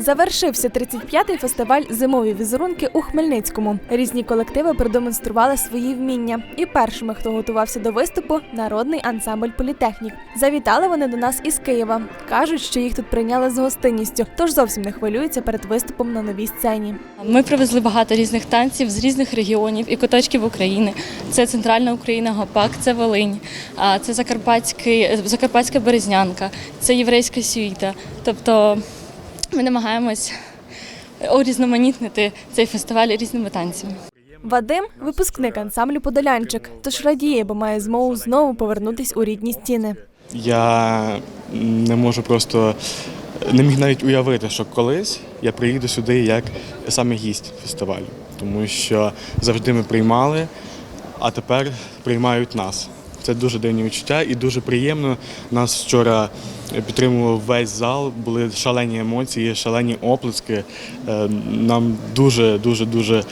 Завершився 35-й фестиваль Зимові візерунки у Хмельницькому. Різні колективи продемонстрували свої вміння. І першими, хто готувався до виступу, народний ансамбль Політехнік. Завітали вони до нас із Києва. кажуть, що їх тут прийняли з гостинністю, тож зовсім не хвилюються перед виступом на новій сцені. Ми привезли багато різних танців з різних регіонів і куточків України. Це центральна Україна, Гопак, це Волинь, а це Закарпатський, Закарпатська Березнянка, це єврейська сюїта. Тобто ми намагаємось урізноманітнити цей фестиваль різними танцями. Вадим випускник ансамблю Подолянчик, тож радіє, бо має змогу знову повернутись у рідні стіни. Я не можу просто не міг навіть уявити, що колись я приїду сюди як саме гість фестивалю, тому що завжди ми приймали, а тепер приймають нас. Це дуже дивні відчуття і дуже приємно. Нас вчора підтримував весь зал, були шалені емоції, шалені оплески. Е, Нам дуже, дуже, дуже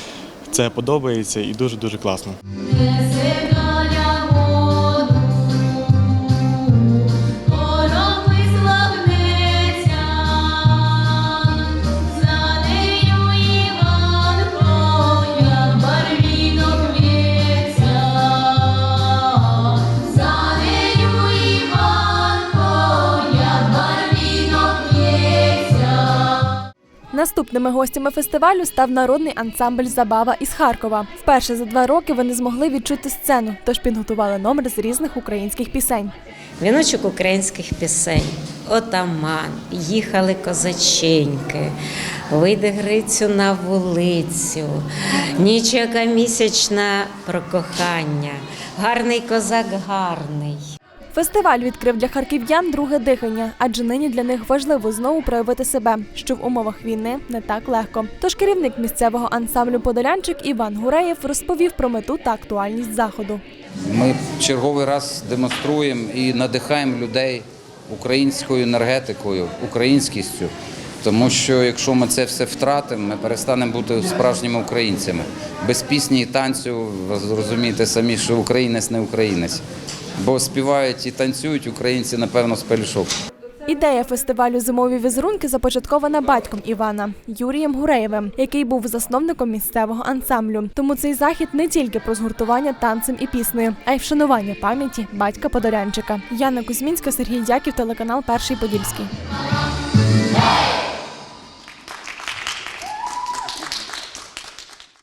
це подобається і дуже, дуже класно. Наступними гостями фестивалю став народний ансамбль Забава із Харкова. Вперше за два роки вони змогли відчути сцену, тож підготували номер з різних українських пісень. Віночок українських пісень, отаман, їхали козаченьки, вийде Грицю на вулицю, ніч яка місячна про кохання, гарний козак гарний. Фестиваль відкрив для харків'ян друге дихання, адже нині для них важливо знову проявити себе, що в умовах війни не так легко. Тож керівник місцевого ансамблю Подолянчик Іван Гуреєв розповів про мету та актуальність заходу. Ми черговий раз демонструємо і надихаємо людей українською енергетикою, українськістю. Тому що якщо ми це все втратимо, ми перестанемо бути справжніми українцями. Без пісні і танцю ви зрозумієте самі, що українець не українець. Бо співають і танцюють українці, напевно, з пелюшок. Ідея фестивалю Зимові візерунки започаткована батьком Івана Юрієм Гуреєвим, який був засновником місцевого ансамблю. Тому цей захід не тільки про згуртування танцем і піснею, а й вшанування пам'яті батька Подолянчика. Яна Кузьмінська, Сергій Дяків, телеканал Перший Подільський.